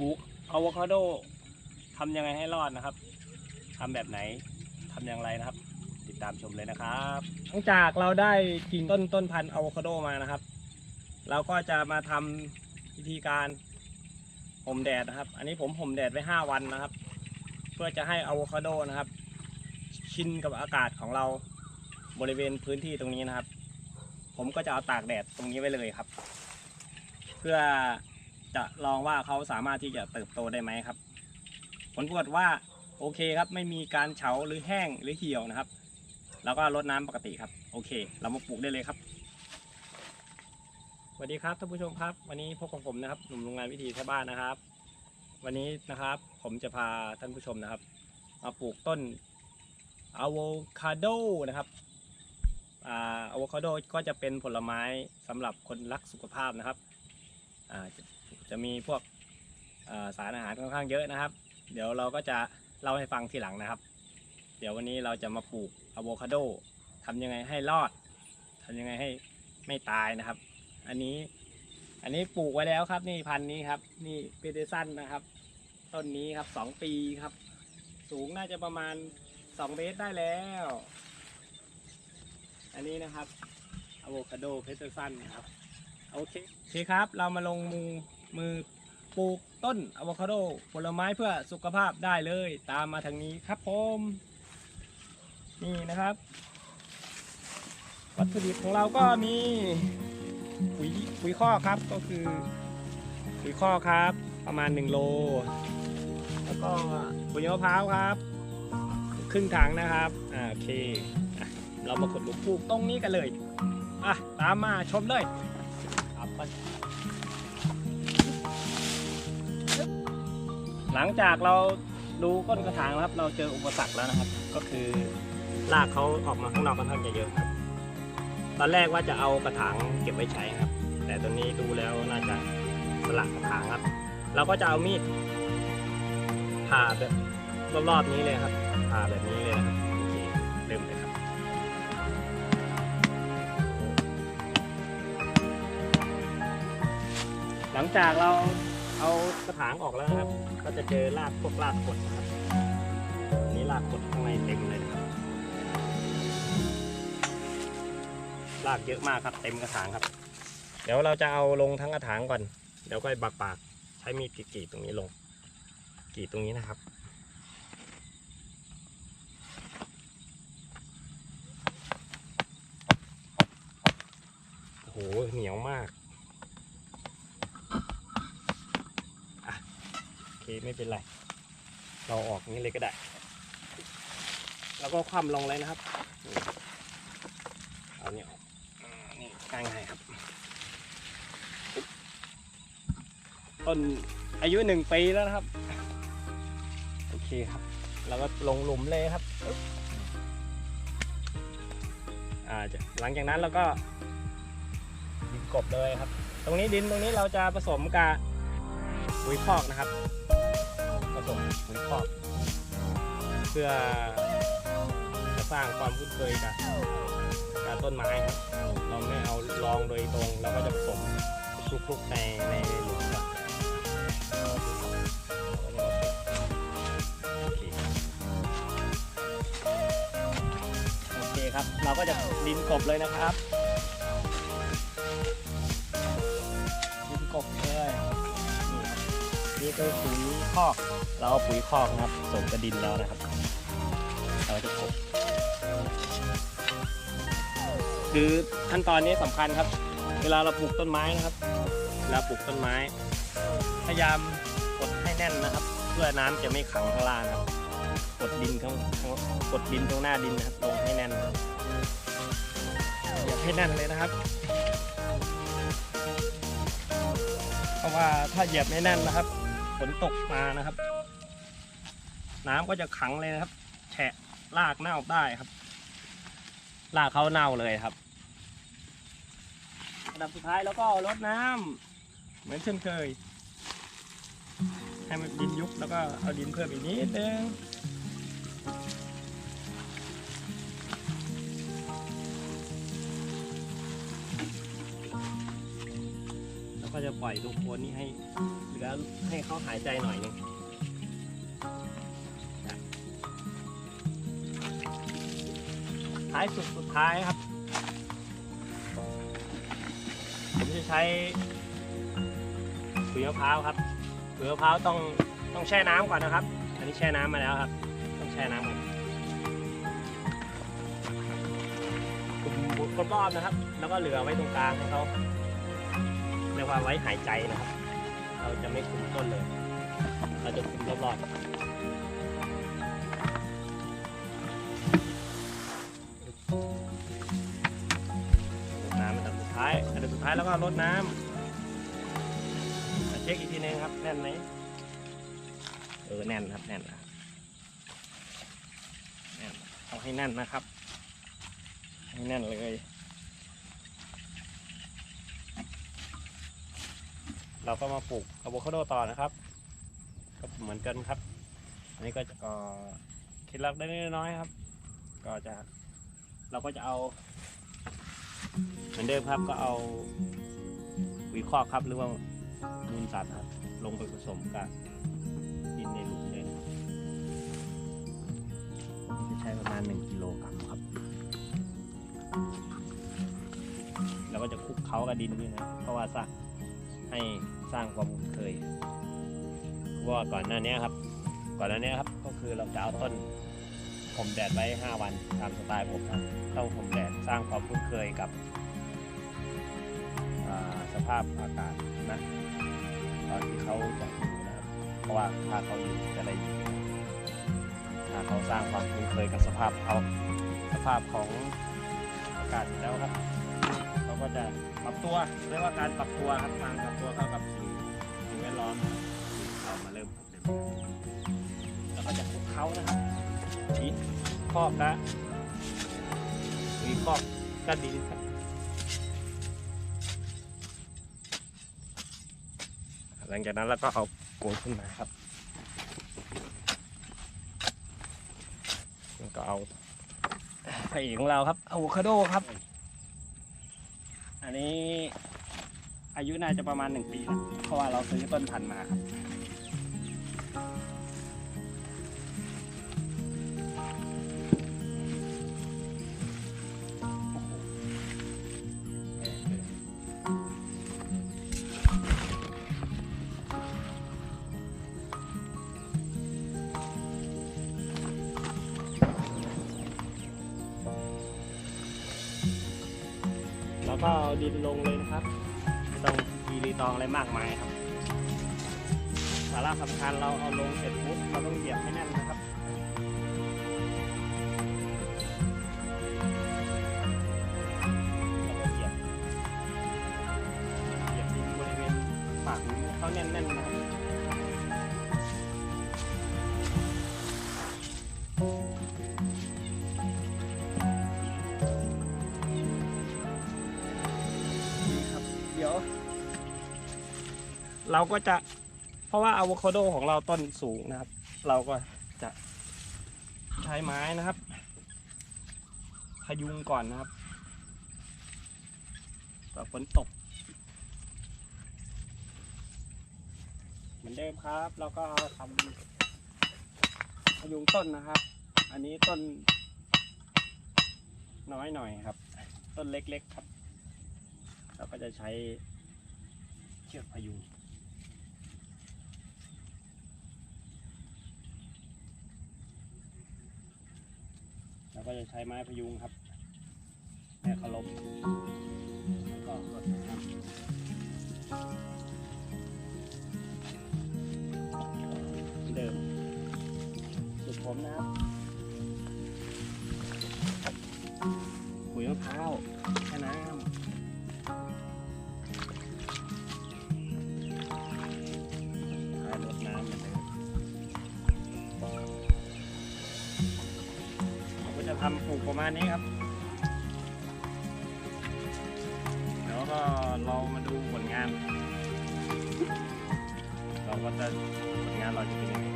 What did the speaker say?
ลูกอะโวคาโดทำยังไงให้รอดนะครับทำแบบไหนทำอย่างไรนะครับ ติดตามชมเลยนะครับหลังจากเราได้กิ่งต้นต้นพันธุ์อะโวคาโดมานะครับ เราก็จะมาทำวิธีการห่มแดดนะครับ อันนี้ผมห่มแดดไว้ 5 วันนะครับ เพื่อจะให้อะโวคาโดนะครับ ชินกับอากาศของเราบริเวณพื้นที่ตรงนี้นะครับ ผมก็จะเอาตากแดดตรงนี้ไว้เลยครับ เพื่อ จะลองว่าเขาสามารถที่จะเติบโตได้ไหมครับ ผลปรากฏว่าโอเคครับ ไม่มีการเฉาหรือแห้งหรือเหี่ยวนะครับ แล้วก็รดน้ำปกติครับ โอเค เรามาปลูกได้เลยครับสวัสดีครับท่านผู้ชมครับ วันนี้พบกับผมนะครับ หนุ่มโรงงานวิถีชาวบ้านนะครับ วันนี้นะครับผมจะพาท่านผู้ชมนะครับ มาปลูกต้นอะโวคาโดนะครับอ่าอะโวคาโดก็จะเป็นผลไม้สำหรับคนรักสุขภาพนะครับอ่า จะมีพวกสารอาหารค่อนข้างเยอะนะครับ เดี๋ยวเราก็จะเล่าให้ฟังทีหลังนะครับ เดี๋ยววันนี้เราจะมาปลูกอะโวคาโดทำยังไงให้รอดทำยังไงให้ไม่ตายนะครับ อันนี้อันนี้ปลูกไว้แล้วครับ นี่พันธุ์นี้ครับ นี่เปเดซันนะครับ ต้นนี้ครับสองปีครับ สูงน่าจะประมาณสองเมตรได้แล้ว อันนี้นะครับอะโวคาโดเพเทซันนะครับโอเคโอเคครับ เรามาลงมือ มือปลูกต้นอะโวคาโดผลไม้เพื่อสุขภาพได้เลย ตามมาทางนี้ครับผมนี่นะครับ วัตถุดิบของเราก็มีปุ๋ยปุ๋ยข้อกครับก็คือปุ๋ยข้อกครับ ประมาณ1โลแล้วก็ปุ๋ยมะพร้าวครับ ครึ่งถังนะครับอ่าโอเคเรามาขุดหลุมปลูกตรงนี้กันเลยอะตามมาชมเลยครับ หลังจากเราดูก้นกระถางแล้วครับ เราเจออุปสรรคแล้วนะครับ ก็คือรากเขาออกมาข้างนอกค่อนข้างจะเยอะครับ ตอนแรกว่าจะเอากระถางเก็บไว้ใช้ครับ แต่ตอนนี้ดูแล้วน่าจะสลักกระถางครับ เราก็จะเอามีดผ่าแบบรอบๆนี้เลยครับผ่าแบบนี้เลยนะครับโอเคเริ่มเลยครับหลังจากเรา เอากระถางออกแล้วนะครับ ก็จะเจอรากพวกรากกดนะครับนนี้รากกดข้างในเต็มเลยนะครับรากเยอะมากครับ เต็มกระถางครับ เดี๋ยวเราจะเอาลงทั้งกระถางก่อน เดี๋ยวก็บักปากใช้มีดกรีดตรงนี้ลงกรีดตรงนี้นะครับโอ้โหเหนียวมากอะโอเค ไม่เป็นไร เราออกนี้เลยก็ได้ แล้วก็คว่ำลงเลยนะครับ เอาเนี่ยออกอ่านี่ง่ายครับ ต้นอายุหนึ่งปีแล้วนะครับ โอเคครับ แล้วก็ลงหลุมเลยครับหลังจากนั้นเราก็ดินกบเลยครับ ตรงนี้ดินตรงนี้เราจะผสมกับปุ๋ยคอกนะครับ สมปุ๋ยคอกเพื่อจะสร้างความคุ้นเคยกับกับต้นไม้ครับ เราไม่เอาลองโดยตรงเราก็จะผสมคลุกๆในในหลุมก่อนโอเคครับ เราก็จะดินกบเลยนะครับดินกบเลยนี่ครับ นี่คือปุ๋ยคอก เราเอาปุ๋ยคอกนะครับผสมกับดินแล้วนะครับเราจะกบคือขั้นตอนนี้สำคัญครับ เวลาเราปลูกต้นไม้นะครับเวลาปลูกต้นไม้ พยายามกดให้แน่นนะครับ เพื่อน้ำจะไม่ขังข้างล่างครับ กดดินข้างกดดินตรงหน้าดินนะครับลงให้แน่นอย่าให้แน่นเลยนะครับเพราะว่าถ้าเหยียบไม่แน่นนะครับ ฝนตกมานะครับ น้ำก็จะขังเลยนะครับ แฉะรากเน่าได้ครับรากเขาเน่าเลยครับอันดับสุดท้ายแล้วก็รดน้ำเหมือนเช่นเคย ให้มันดินยุบแล้วก็เอาดินเพิ่มอีกนิดนึง ก็จะปล่อยตรงโคนนี้ให้เหลือให้เขาหายใจหน่อยหนึงท้ายสุดสุดท้ายครับ ผมจะใช้ปุ๋ยมะพร้าวครับปุ๋ยมะพร้าวต้องต้องแช่น้ำก่อนนะครับ อันนี้แช่น้ำมาแล้วครับ ต้องแช่น้ำก่อนคลุมรอบๆนะครับ แล้วก็เหลือไว้ตรงกลางให้เขา รียกว่าไว้หายใจนะครับ เราจะไม่คุมต้นเลย เราจะคุมรอบๆน้ำเป็นอันสุดท้ายอันดับสุดท้ายแล้วก็รดน้ำมาเช็คอีกทีนึงครับ แน่นไหมเออแน่นครับแน่นนะแน่นเอาให้แน่นนะครับ ให้แน่นเลย เราก็มาปลูกอะโวคาโดต่อนะครับ ก็เหมือนกันครับ อันนี้ก็จะก็เคล็ดลับได้น้อยๆครับ ก็จะเราก็จะเอา เหมือนเดิมครับก็เอาหวีคอกครับ หรือว่ามูลสัตว์ครับ ลงไปผสมกับดินในหลุมเลยนะครับจะใช้ประมาณ 1กิโลกรัมครับแล้วก็จะคลุกเคล้ากับดินด้วยนะเพราะว่าสักให้ สร้างความคุ้นเคยว่าก่อนหน้านี้ครับ ก่อนหน้านี้ครับก็คือเราจะเอาต้นผมแดดไว้ 5 วันตามสไตล์ผมครับต้องผมแดดสร้างความคุ้นเคยกับสภาพอากาศนะตอนที่เขาจะอยู่นะครับเพราะว่าถ้าเขาอยู่จะได้อยู่ถ้าเขาสร้างความคุ้นเคยกับสภาพเขาสภาพของอากาศแล้วครับ เขาก็จะปรับตัวเรียกว่าการปรับตัวครับการปรับตัวเข้ากับสิ อมเขามาเริ่มแล้วก็จะคลุกเขานะครับชีดครอบละมีครอบก็ดินครับหลังจากนั้นเราก็เอาโกนขึ้นมาครับแล้วก็เอาพระเอกของเราครับอะโวคาโดครับ อันนี้ อายุน่าจะประมาณหนึ่งปีแล้วเพราะว่าเราซื้อต้นพันธุ์มาครับแล้วก็เอาดินลงเลยนะครับ รีตองอะไรมากมายครับ สาระสำคัญเราเอาลงเสร็จปุ๊บเราต้องเหยียบให้แน่น เราก็จะเพราะว่าอะโวคาโดของเราต้นสูงนะครับ เราก็จะใช้ไม้นะครับ พยุงก่อนนะครับต่อฝนตก เหมือนเดิมครับ เราก็ทำพยุงต้นนะครับ อันนี้ต้น น้อยหน่อยครับ ต้นเล็กๆครับ เราก็จะใช้เชือกพยุง เราก็จะใช้ไม้พยุงครับแม่เคารพแล้วก็รดน้ำเหมือนเดิมสุดผมนะครับปุ๋ยมะพร้าวแค่นั้น จะทำปลูกประมาณนี้ครับแล้วก็เรามาดูผลงาน เราก็จะผลงานเราจะเป็นยังไง